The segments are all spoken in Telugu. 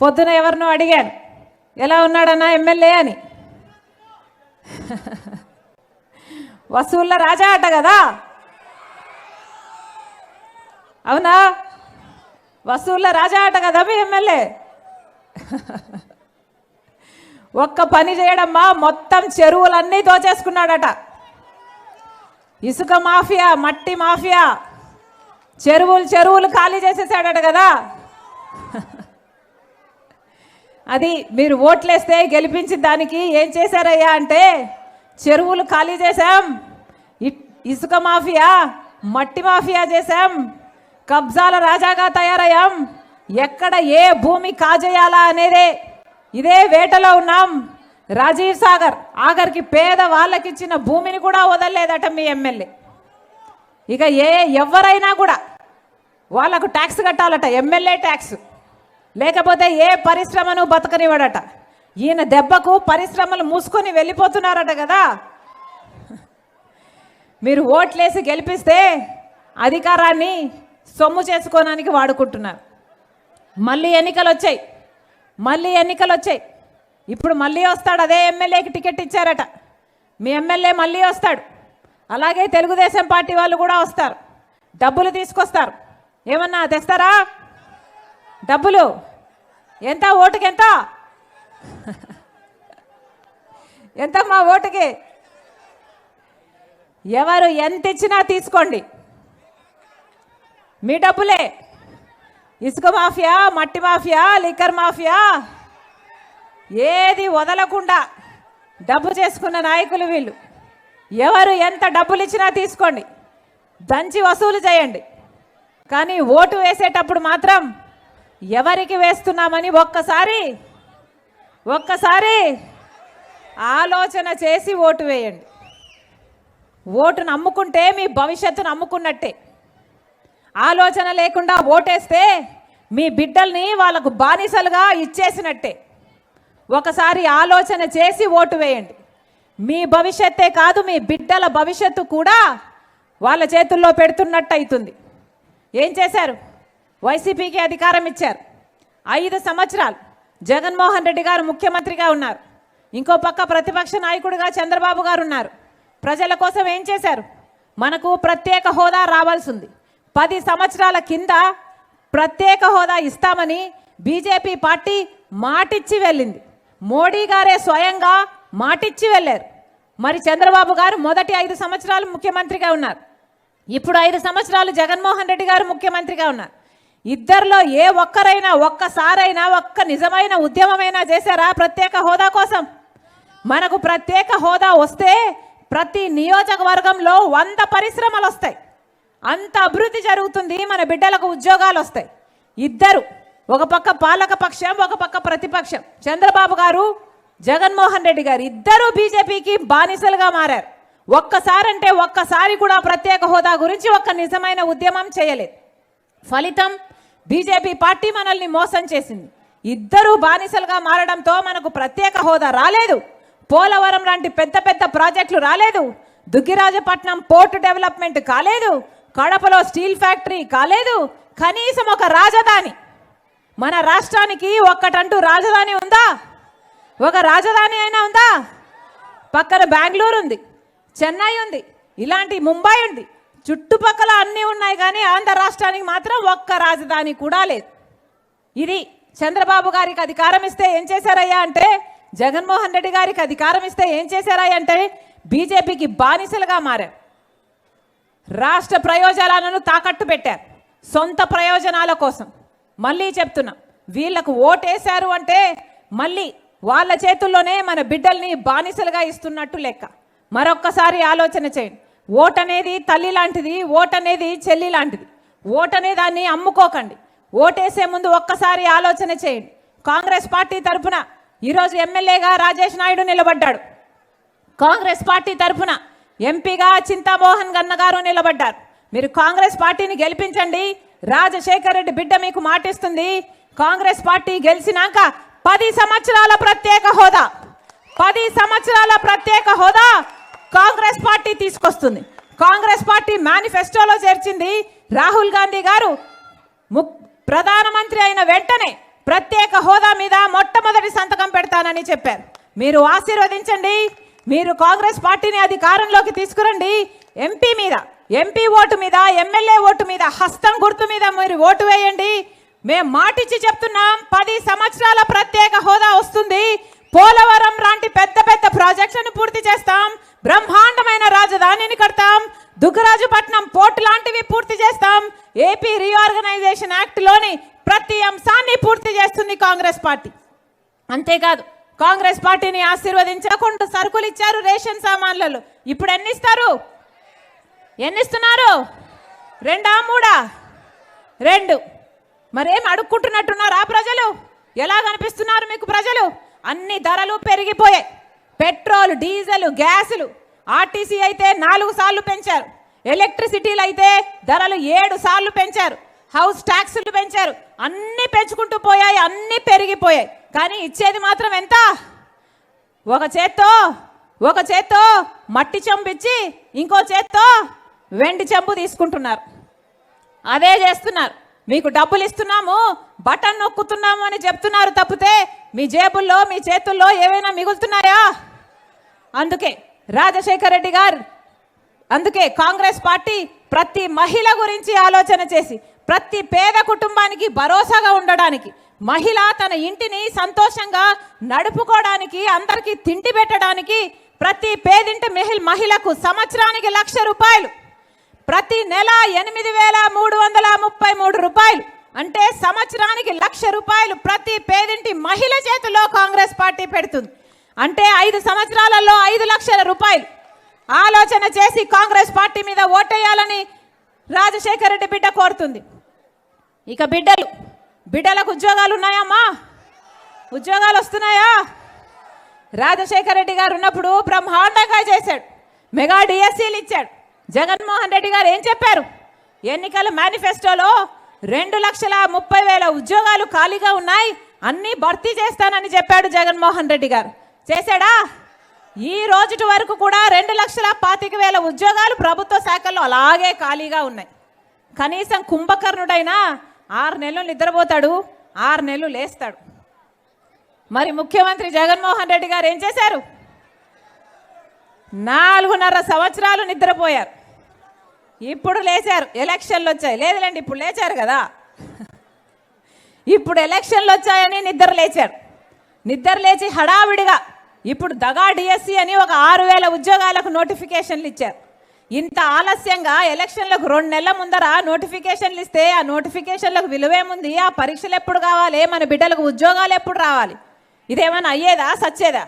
పొద్దున ఎవరినో అడిగాను ఎలా ఉన్నాడన్నా ఎమ్మెల్యే అని. వసూళ్ళ రాజా అట కదా. అవునా? వసూళ్ళ రాజా అట కదా మీ ఎమ్మెల్యే. ఒక్క పని చేయడమ్మా మొత్తం చెరువులన్నీ దోచేసుకున్నాడట ఇసుక మాఫియా మట్టి మాఫియా చెరువులు చెరువులు ఖాళీ చేసేసాడట కదా. అది మీరు ఓట్లేస్తే గెలిపించిన దానికి ఏం చేశారయ్యా అంటే చెరువులు ఖాళీ చేశాం ఇసుక మాఫియా మట్టి మాఫియా చేశాం కబ్జాల రాజాగా తయారయ్యాం ఎక్కడ ఏ భూమి కాజేయాలా అనేదే ఇదే వేటలో ఉన్నాం. రాజీవ్ సాగర్ ఆఖరికి పేద వాళ్ళకిచ్చిన భూమిని కూడా వదలలేదట మీ ఎమ్మెల్యే. ఇక ఏ ఎవరైనా కూడా వాళ్ళకు ట్యాక్స్ కట్టాలట ఎమ్మెల్యే ట్యాక్స్. లేకపోతే ఏ పరిశ్రమను బతకనివ్వడట. ఈయన దెబ్బకు పరిశ్రమలు మూసుకొని వెళ్ళిపోతున్నారట కదా. మీరు ఓట్లేసి గెలిపిస్తే అధికారాన్ని సొమ్ము చేసుకోవడానికి వాడుకుంటున్నారు. మళ్ళీ ఎన్నికలు వచ్చాయి మళ్ళీ ఎన్నికలు వచ్చాయి ఇప్పుడు మళ్ళీ వస్తాడు అదే ఎమ్మెల్యేకి టికెట్ ఇచ్చారట. మీ ఎమ్మెల్యే మళ్ళీ వస్తాడు. అలాగే తెలుగుదేశం పార్టీ వాళ్ళు కూడా వస్తారు. డబ్బులు తీసుకొస్తారు. ఏమన్నా తెస్తారా? డబ్బులు. ఎంత? ఓటుకి ఎంత ఎంత మా ఓటుకి? ఎవరు ఎంత ఇచ్చినా తీసుకోండి. మీ డబ్బులే. ఇసుక మాఫియా మట్టి మాఫియా లిక్కర్ మాఫియా ఏది వదలకుండా డబ్బు చేసుకున్న నాయకులు వీళ్ళు. ఎవరు ఎంత డబ్బులు ఇచ్చినా తీసుకోండి. దంచి వసూలు చేయండి. కానీ ఓటు వేసేటప్పుడు మాత్రం ఎవరికి వేస్తున్నామని ఒక్కసారి ఒక్కసారి ఆలోచన చేసి ఓటు వేయండి. ఓటు నమ్ముకుంటే మీ భవిష్యత్తును నమ్ముకున్నట్టే. ఆలోచన లేకుండా ఓటేస్తే మీ బిడ్డల్ని వాళ్ళకు బానిసలుగా ఇచ్చేసినట్టే. ఒకసారి ఆలోచన చేసి ఓటు వేయండి. మీ భవిష్యత్తే కాదు మీ బిడ్డల భవిష్యత్తు కూడా వాళ్ళ చేతుల్లో పెడుతున్నట్టు అవుతుంది ఏం చేశారు? వైసీపీకి అధికారం ఇచ్చారు. ఐదు సంవత్సరాలు జగన్మోహన్ రెడ్డి గారు ముఖ్యమంత్రిగా ఉన్నారు. ఇంకో పక్క ప్రతిపక్ష నాయకుడిగా చంద్రబాబు గారు ఉన్నారు. ప్రజల కోసం ఏం చేశారు? మనకు ప్రత్యేక హోదా రావాల్సింది. పది సంవత్సరాల కింద ప్రత్యేక హోదా ఇస్తామని బీజేపీ పార్టీ మాటిచ్చి వెళ్ళింది. మోడీ గారే స్వయంగా మాటిచ్చి వెళ్ళారు. మరి చంద్రబాబు గారు మొదటి ఐదు సంవత్సరాలు ముఖ్యమంత్రిగా ఉన్నారు. ఇప్పుడు ఐదు సంవత్సరాలు జగన్మోహన్ రెడ్డి గారు ముఖ్యమంత్రిగా ఉన్నారు. ఇద్దరిలో ఏ ఒక్కరైనా ఒక్కసారైనా ఒక్క నిజమైన ఉద్యమమైనా చేశారా ప్రత్యేక హోదా కోసం? మనకు ప్రత్యేక హోదా వస్తే ప్రతి నియోజకవర్గంలో వంద పరిశ్రమలు వస్తాయి అంత అభివృద్ధి జరుగుతుంది మన బిడ్డలకు ఉద్యోగాలు వస్తాయి ఇద్దరు ఒక పక్క పాలక పక్షం ఒక పక్క ప్రతిపక్షం. చంద్రబాబు గారు జగన్మోహన్ రెడ్డి గారు ఇద్దరు బీజేపీకి బానిసలుగా మారారు. ఒక్కసారంటే ఒక్కసారి కూడా ప్రత్యేక హోదా గురించి ఒక్క నిజమైన ఉద్యమం చేయలేదు. ఫలితం బీజేపీ పార్టీ మనల్ని మోసం చేసింది. ఇద్దరు బానిసలుగా మారడంతో మనకు ప్రత్యేక హోదా రాలేదు. పోలవరం లాంటి పెద్ద పెద్ద ప్రాజెక్టులు రాలేదు. దుగ్గిరాజపట్నం పోర్ట్ డెవలప్మెంట్ కాలేదు. కడపలో స్టీల్ ఫ్యాక్టరీ కాలేదు. కనీసం ఒక రాజధాని. మన రాష్ట్రానికి ఒక్కటంటూ రాజధాని ఉందా? ఒక రాజధాని అయినా ఉందా? పక్కన బెంగళూరు ఉంది చెన్నై ఉంది ఇలాంటి ముంబై ఉంది. చుట్టుపక్కల అన్నీ ఉన్నాయి కానీ ఆంధ్ర రాష్ట్రానికి మాత్రం ఒక్క రాజధాని కూడా లేదు. ఇది చంద్రబాబు గారికి అధికారం ఇస్తే ఏం చేశారయ్యా అంటే జగన్మోహన్ రెడ్డి గారికి అధికారం ఇస్తే ఏం చేశారయ్యా అంటే బీజేపీకి బానిసలుగా మారారు. రాష్ట్ర ప్రయోజనాలను తాకట్టు పెట్టారు. సొంత ప్రయోజనాల కోసం. మళ్ళీ చెప్తున్నా వీళ్ళకు ఓటేశారు అంటే మళ్ళీ వాళ్ళ చేతుల్లోనే మన బిడ్డల్ని బానిసలుగా ఇస్తున్నట్టు లెక్క. మరొక్కసారి ఆలోచన చేయండి. ఓట్ అనేది తల్లి లాంటిది ఓట్ అనేది చెల్లి లాంటిది. ఓట్ అనే దాన్ని అమ్ముకోకండి. ఓటేసే ముందు ఒక్కసారి ఆలోచన చేయండి. కాంగ్రెస్ పార్టీ తరఫున ఈరోజు ఎమ్మెల్యేగా రాజేష్ నాయుడు నిలబడ్డాడు. కాంగ్రెస్ పార్టీ తరఫున ఎంపీగా చింతామోహన్ గన్న గారు నిలబడ్డారు. మీరు కాంగ్రెస్ పార్టీని గెలిపించండి. రాజశేఖర్ రెడ్డి బిడ్డ మీకు మాటిస్తుంది. కాంగ్రెస్ పార్టీ గెలిచినాక పది సంవత్సరాల ప్రత్యేక హోదా. పది సంవత్సరాల ప్రత్యేక హోదా కాంగ్రెస్ పార్టీ తీసుకొస్తుంది. కాంగ్రెస్ పార్టీ మేనిఫెస్టోలో చేర్చింది రాహుల్ గాంధీ గారు. ము ప్రధానమంత్రి అయిన వెంటనే ప్రత్యేక హోదా మీద మొట్టమొదటి సంతకం పెడతానని చెప్పారు. మీరు ఆశీర్వదించండి. మీరు కాంగ్రెస్ పార్టీని అధికారంలోకి తీసుకురండి. ఎంపీ మీద ఎంపీ ఓటు మీద ఎమ్మెల్యే ఓటు మీద హస్తం గుర్తు మీద మీరు ఓటు వేయండి. మేము మాటిచ్చి చెప్తున్నాం పది సంవత్సరాల ప్రత్యేక హోదా వస్తుంది. పోలవరం లాంటి పెద్ద పెద్ద ప్రాజెక్టులను పూర్తి చేస్తాం. బ్రహ్మాండమైన రాజధానిని కడతాం. దుగ్గరాజుపట్నం పోర్టు లాంటివి పూర్తి చేస్తాం. ఏపీ రీఆర్గనైజేషన్ యాక్ట్లోని ప్రతి అంశాన్ని పూర్తి చేస్తుంది కాంగ్రెస్ పార్టీ. అంతేకాదు కాంగ్రెస్ పార్టీని ఆశీర్వదించకుండా సరుకులు ఇచ్చారు రేషన్ సామాన్లలో. ఇప్పుడు ఎన్ని ఇస్తారు ఎన్ని ఇస్తున్నారు రెండా మూడా? రెండు. మరేం అడుక్కుంటున్నట్టున్నారు ఆ ప్రజలు? ఎలా కనిపిస్తున్నారు మీకు ప్రజలు? అన్ని ధరలు పెరిగిపోయాయి. Petrol diesel గ్యాసులు. ఆర్టీసీ అయితే నాలుగు సార్లు పెంచారు. ఎలక్ట్రిసిటీలు అయితే ధరలు ఏడు సార్లు పెంచారు. హౌస్ ట్యాక్సులు పెంచారు. అన్నీ పెంచుకుంటూ పోయాయి అన్నీ పెరిగిపోయాయి. కానీ ఇచ్చేది మాత్రం ఎంత? ఒక చేత్తో ఒక చేత్తో మట్టి చెంబు ఇచ్చి ఇంకో చేత్తో వెండి చెంబు తీసుకుంటున్నారు. అదే చేస్తున్నారు. మీకు డబ్బులు ఇస్తున్నాము బటన్ నొక్కుతున్నాము అని చెప్తున్నారు తప్పితే మీ జేబుల్లో మీ చేతుల్లో ఏవైనా మిగులుతున్నాయా? అందుకే రాజశేఖర రెడ్డి గారు అందుకే కాంగ్రెస్ పార్టీ ప్రతి మహిళ గురించి ఆలోచన చేసి ప్రతి పేద కుటుంబానికి భరోసాగా ఉండడానికి మహిళ తన ఇంటిని సంతోషంగా నడుపుకోవడానికి అందరికీ తిండి పెట్టడానికి ప్రతి పేదింటి మహిళ మహిళకు సంవత్సరానికి లక్ష రూపాయలు ప్రతి నెల ఎనిమిది వేల మూడు వందల ముప్పై మూడు రూపాయలు. అంటే సంవత్సరానికి లక్ష రూపాయలు ప్రతి పేదింటి మహిళ చేతిలో కాంగ్రెస్ పార్టీ పెడుతుంది. అంటే ఐదు సంవత్సరాలలో ఐదు లక్షల రూపాయలు ఆలోచన చేసి కాంగ్రెస్ పార్టీ మీద ఓటేయాలని రాజశేఖర రెడ్డి బిడ్డ కోరుతుంది. ఇక బిడ్డలు బిడ్డలకు ఉద్యోగాలు ఉన్నాయమ్మా? ఉద్యోగాలు వస్తున్నాయా? రాజశేఖర రెడ్డి గారు ఉన్నప్పుడు బ్రహ్మాండంగా చేశాడు. మెగా డిఎస్సీలు ఇచ్చాడు. జగన్మోహన్ రెడ్డి గారు ఏం చెప్పారు? ఎన్నికల మేనిఫెస్టోలో రెండు లక్షల ముప్పై వేల ఉద్యోగాలు ఖాళీగా ఉన్నాయి. అన్నీ భర్తీ చేస్తానని చెప్పాడు జగన్మోహన్ రెడ్డి గారు. చేశాడా? ఈ రోజుటి వరకు కూడా రెండు లక్షల పాతిక వేల ఉద్యోగాలు ప్రభుత్వ శాఖల్లో అలాగే ఖాళీగా ఉన్నాయి. కనీసం కుంభకర్ణుడైనా ఆరు నెలలు నిద్రపోతాడు ఆరు నెలలు లేస్తాడు. మరి ముఖ్యమంత్రి జగన్మోహన్ రెడ్డి గారు ఏం చేశారు? నాలుగున్నర సంవత్సరాలు నిద్రపోయారు. ఇప్పుడు లేచారు. ఎలక్షన్లు వచ్చాయి. లేదులేండి ఇప్పుడు లేచారు కదా. ఇప్పుడు ఎలక్షన్లు వచ్చాయని నిద్ర లేచారు. నిద్ర లేచి హడావిడిగా ఇప్పుడు దగా డిఎస్సి అని ఒక ఆరు వేల ఉద్యోగాలకు నోటిఫికేషన్లు ఇచ్చారు. ఇంత ఆలస్యంగా ఎలక్షన్లకు రెండు నెలల ముందర నోటిఫికేషన్లు ఇస్తే ఆ నోటిఫికేషన్లకు విలువేముంది ఆ పరీక్షలు ఎప్పుడు కావాలి? మన బిడ్డలకు ఉద్యోగాలు ఎప్పుడు రావాలి? ఇదేమైనా అయ్యేదా? సచ్చేదా?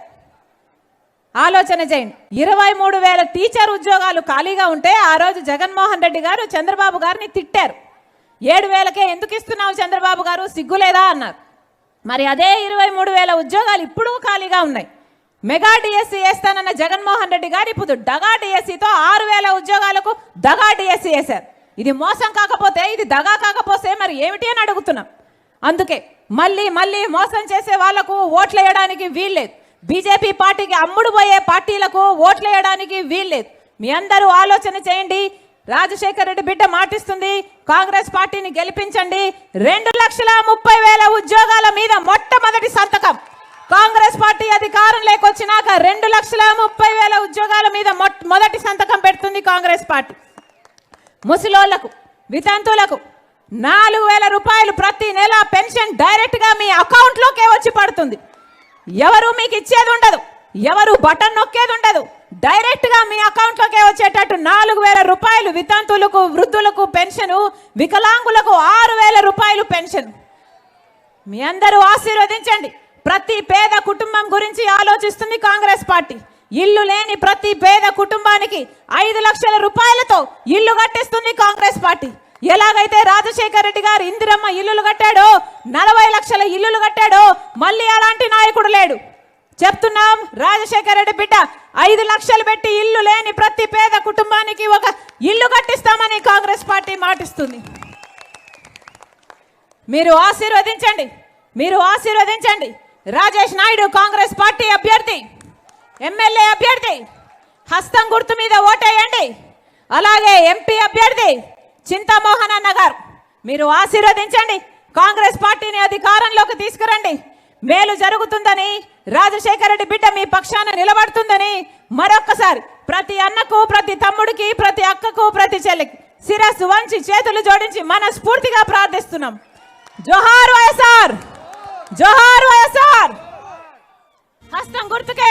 ఆలోచన చేయండి. ఇరవై మూడు వేల టీచర్ ఉద్యోగాలు ఖాళీగా ఉంటే ఆ రోజు జగన్మోహన్ రెడ్డి గారు చంద్రబాబు గారిని తిట్టారు. ఏడు వేలకే ఎందుకు ఇస్తున్నావు చంద్రబాబు గారు? సిగ్గులేదా అన్నారు. మరి అదే ఇరవై మూడు వేల ఉద్యోగాలు ఇప్పుడు ఖాళీగా ఉన్నాయి. మెగా డిఎస్సీ వేస్తానన్న జగన్మోహన్ రెడ్డి గారు ఇప్పుడు డగా డిఎస్సీతో ఆరు వేల ఉద్యోగాలకు దగా డిఎస్సీ వేశారు. ఇది మోసం కాకపోతే ఇది దగా కాకపోతే మరి ఏమిటి అని అడుగుతున్నాం. అందుకే మళ్ళీ మళ్ళీ మోసం చేసే వాళ్ళకు ఓట్లు వేయడానికి వీల్లేదు. బీజేపీ పార్టీకి అమ్ముడు పోయే పార్టీలకు ఓట్లు వేయడానికి వీల్లేదు. మీ అందరూ ఆలోచన చేయండి. రాజశేఖర రెడ్డి బిడ్డ మాటిస్తుంది. కాంగ్రెస్ పార్టీని గెలిపించండి. రెండు లక్షల ముప్పై వేల ఉద్యోగాల మీద మొట్టమొదటి సంతకం. కాంగ్రెస్ పార్టీ అధికారం లేకొచ్చినాక రెండు లక్షల ముప్పై వేల ఉద్యోగాల మీద మొదటి సంతకం పెడుతుంది కాంగ్రెస్ పార్టీ. ముసలోళ్ళకు వితంతువులకు నాలుగు వేల రూపాయలు ప్రతి నెల పెన్షన్ డైరెక్ట్గా మీ అకౌంట్లోకే వచ్చి పడుతుంది. ఎవరు మీకు ఇచ్చేది ఉండదు. ఎవరు బటన్ నొక్కేది ఉండదు. డైరెక్ట్గా మీ అకౌంట్లోకే వచ్చేటట్టు నాలుగు వేల రూపాయలు వితంతువులకు వృద్ధులకు పెన్షన్ వికలాంగులకు ఆరు వేల రూపాయలు పెన్షన్. మీ అందరూ ఆశీర్వదించండి. ప్రతి పేద కుటుంబం గురించి ఆలోచిస్తుంది కాంగ్రెస్ పార్టీ. ఇల్లు లేని ప్రతి పేద కుటుంబానికి ఐదు లక్షల రూపాయలతో ఇల్లు కట్టిస్తుంది కాంగ్రెస్ పార్టీ. ఎలాగైతే రాజశేఖర రెడ్డి గారు ఇందిరమ్మ ఇల్లులు కట్టాడో నలభై లక్షల ఇల్లులు కట్టాడో మళ్ళీ అలాంటి నాయకుడు లేడు. చెప్తున్నాం రాజశేఖర రెడ్డి బిడ్డ ఐదు లక్షలు పెట్టి ఇల్లు లేని ప్రతి పేద కుటుంబానికి ఒక ఇల్లు కట్టిస్తామని కాంగ్రెస్ పార్టీ మాటిస్తుంది. మీరు ఆశీర్వదించండి మీరు ఆశీర్వదించండి. రాజేష్ నాయుడు కాంగ్రెస్ పార్టీ అభ్యర్థి ఎమ్మెల్యే అభ్యర్థి హస్తం గుర్తు మీద ఓటేయండి. అలాగే ఎంపీ అభ్యర్థి చింతామోహన్ అన్న గారు మీరు ఆశీర్వదించండి. కాంగ్రెస్ పార్టీని అధికారంలోకి తీసుకురండి. మేలు జరుగుతుందని రాజశేఖర రెడ్డి బిడ్డ మీ పక్షాన నిలబడుతుందని మరొక్కసారి ప్రతి అన్నకు ప్రతి తమ్ముడికి ప్రతి అక్కకు ప్రతి చెల్లికి శిరస్సు వంచి చేతులు జోడించి మనస్ఫూర్తిగా ప్రార్థిస్తున్నాం. జోహార్ వైఎస్ఆర్! జోహార్ వైఎస్ఆర్! హస్తం గుర్తుకే!